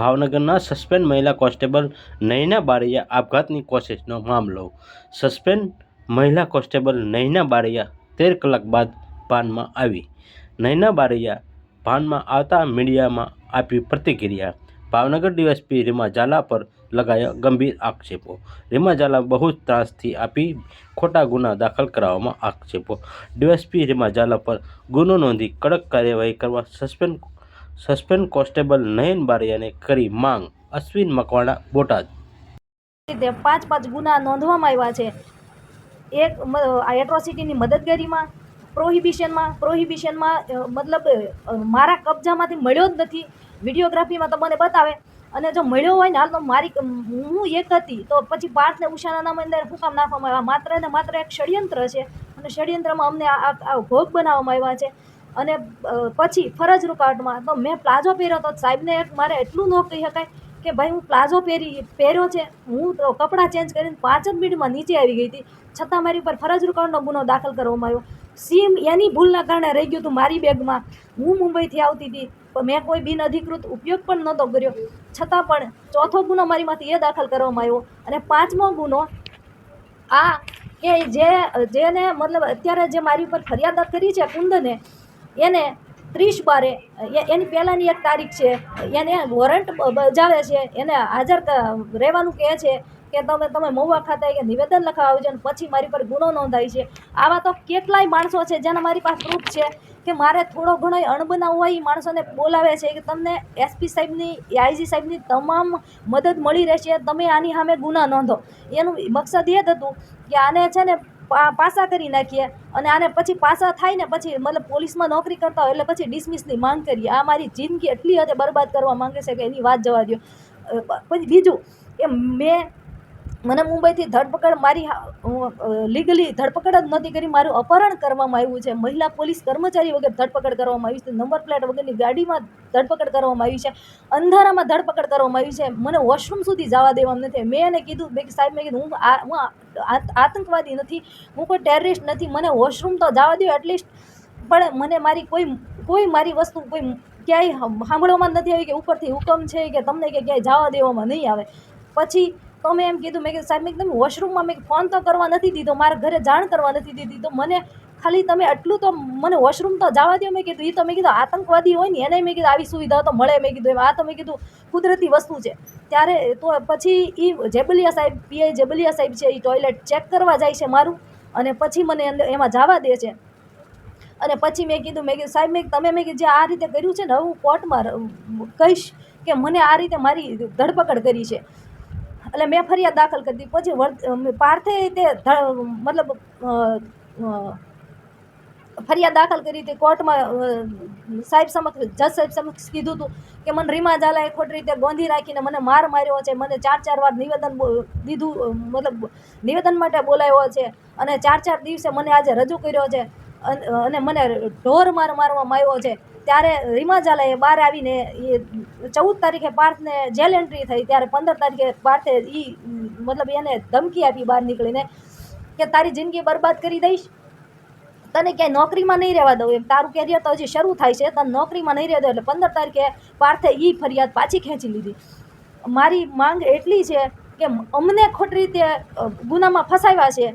ભાવનગરના સસ્પેન્ડ મહિલા કોન્સ્ટેબલ નૈના બારૈયા આપઘાતની કોશિશનો મામલો. સસ્પેન્ડ મહિલા કોન્સ્ટેબલ નૈના બારૈયા તેર કલાક બાદ ભાનમાં આવી. નૈના બારૈયા ભાનમાં આવતા મીડિયામાં આપી પ્રતિક્રિયા. ભાવનગર ડીએસપી રીમા ઝાલા પર લગાયા ગંભીર આક્ષેપો. રીમા ઝાલા બહુ જ ત્રાસથી આપી ખોટા ગુના દાખલ કરાવવામાં આક્ષેપો. ડીએસપી રીમા ઝાલા પર ગુનો નોંધી કડક કાર્યવાહી કરવા સસ્પેન્ડ સસ્પેન્ડ કોન્સ્ટેબલ નયન બારિયાને કરી માંગ. અશ્વિન મકવાણા, બોટાદ. રીતે પાંચ પાંચ ગુના નોંધવામાં આવ્યા છે. એક એટ્રોસિટીની મદદગારીમાં પ્રોહિબિશનમાં પ્રોહિબિશનમાં મતલબ મારા કબજામાંથી મળ્યો જ નથી. વિડીયોગ્રાફીમાં તો મને બતાવે. અને જો મળ્યો હોય ને, હાલ તો મારી હું એક હતી, તો પછી પાર્થને ઉષાના નામ અંદર શું કામ નાખવામાં આવ્યા? માત્ર ને માત્ર એક ષડયંત્ર છે. અને ષડયંત્રમાં અમને આ ભોગ બનાવવામાં આવ્યા છે. અને પછી ફરજ રૂકાવટમાં તો મેં પ્લાઝો પહેર્યો તો સાહેબને મારે એટલું ન કહી શકાય કે ભાઈ હું પ્લાઝો પહેરી, પહેર્યો છે. હું તો કપડાં ચેન્જ કરીને પાંચ જ મિનિટમાં નીચે આવી ગઈ હતી. છતાં મારી ઉપર ફરજ રૂકાવટનો ગુનો દાખલ કરવામાં આવ્યો. સીમ એની ભૂલના કારણે રહી ગયું હતું મારી બેગમાં. હું મુંબઈથી આવતી હતી. પણ મેં કોઈ બિનઅધિકૃત ઉપયોગ પણ નહોતો કર્યો. છતાં પણ ચોથો ગુનો મારીમાંથી એ દાખલ કરવામાં આવ્યો. અને પાંચમો ગુનો આ કે જે, જેને મતલબ અત્યારે જે મારી ઉપર ફરિયાદ કરી છે કુંદને એને ત્રીસ બારે એની પહેલાંની એક તારીખ છે, એને વોરંટ બજાવે છે, એને હાજર રહેવાનું કહે છે કે તમે તમે મહુવા ખાતે નિવેદન લખવા આવજો અને પછી મારી પર ગુનો નોંધાય છે. આવા તો કેટલાય માણસો છે જેના મારી પાસે પ્રૂફ છે કે મારે થોડો ઘણો અણબનાવ હોય એ માણસોને બોલાવે છે કે તમને એસપી સાહેબની આઈજી સાહેબની તમામ મદદ મળી રહેશે, તમે આની સામે ગુના નોંધો. એનું મકસદ એ જ હતું કે આને છે ને પાસા કરી નાખીએ અને આને પછી પાસા થાય ને પછી મતલબ પોલીસમાં નોકરી કરતા હોય એટલે પછી ડિસમિસની માંગ કરીએ. આ મારી જિંદગી એટલી હદે બરબાદ કરવા માંગે છે કે એની વાત જવા દો પછી બીજું કે મેં મને મુંબઈથી ધરપકડ મારી લીગલી ધરપકડ જ નથી કરી, મારું અપહરણ કરવામાં આવ્યું છે. મહિલા પોલીસ કર્મચારી વગર ધરપકડ કરવામાં આવી છે. નંબર પ્લેટ વગરની ગાડીમાં ધરપકડ કરવામાં આવી છે. અંધારામાં ધરપકડ કરવામાં આવી છે. મને વોશરૂમ સુધી જવા દેવામાં નથી. મેં એને કીધું, મેં સાહેબ, મેં કીધું, હું હું આતંકવાદી નથી. હું કોઈ ટેરરિસ્ટ નથી. મને વોશરૂમ તો જવા દો એટલીસ્ટ પણ મને મારી કોઈ કોઈ મારી વસ્તુ કોઈ ક્યાંય સાંભળવામાં નથી આવી કે ઉપરથી હુકમ છે કે તમને કે ક્યાંય જવા દેવામાં નહીં આવે. પછી તો મેં એમ કીધું મેં કીધું સાહેબ મેં તમે વોશરૂમમાં મેં ફોન તો કરવા નથી દીધો મારા ઘરે જાણ કરવા નથી દીધી તો મને ખાલી તમે એટલું તો મને વોશરૂમ તો જવા દો મેં કીધું એ તો મેં કીધું આતંકવાદી હોય ને એને મેં કીધું આવી સુવિધાઓ તો મળે મેં કીધું આ તો મેં કીધું કુદરતી વસ્તુ છે ત્યારે તો પછી એ જેબલિયા સાહેબ પીઆઈ જેબલિયા સાહેબ છે એ ટોયલેટ ચેક કરવા જાય છે મારું અને પછી મને અંદર એમાં જવા દે છે અને પછી મેં કીધું મેં કીધું સાહેબ મેં તમે મેં કીધું જે આ રીતે કર્યું છે ને હું કોર્ટમાં કહીશ કે મને આ રીતે મારી ધરપકડ કરી છે એટલે મેં ફરિયાદ દાખલ કરી દીધી. પછી પાર્થે તે મતલબ ફરિયાદ દાખલ કરી હતી કોર્ટમાં સાહેબ સમક્ષ, જજ સાહેબ સમક્ષ કીધું હતું કે મને રીમા ઝાલાએ ખોટી રીતે ગોંધી રાખીને મને માર માર્યો છે, મને ચાર ચાર વાર નિવેદન દીધું મતલબ, નિવેદન માટે બોલાવ્યો છે અને ચાર ચાર દિવસે મને આજે રજૂ કર્યો છે અને મને ઢોર માર મારવામાં આવ્યો છે. ત્યારે રીમા બહાર આવીને એ ચૌદ તારીખે પાર્થને જેલ એન્ટ્રી થઈ ત્યારે પંદર તારીખે પાર્થે એ મતલબ એને ધમકી આપી બહાર નીકળીને કે તારી જિંદગી બરબાદ કરી દઈશ. તને ક્યાંય નોકરીમાં નહીં રહેવા દઉં એમ. તારું કેરિયર તો હજી શરૂ થાય છે. તને નોકરીમાં નહીં રહેવા દઉં એટલે પંદર તારીખે પાર્થે એ ફરિયાદ પાછી ખેંચી લીધી. મારી માંગ એટલી છે કે અમને ખોટી રીતે ગુનામાં ફસાવ્યા છે.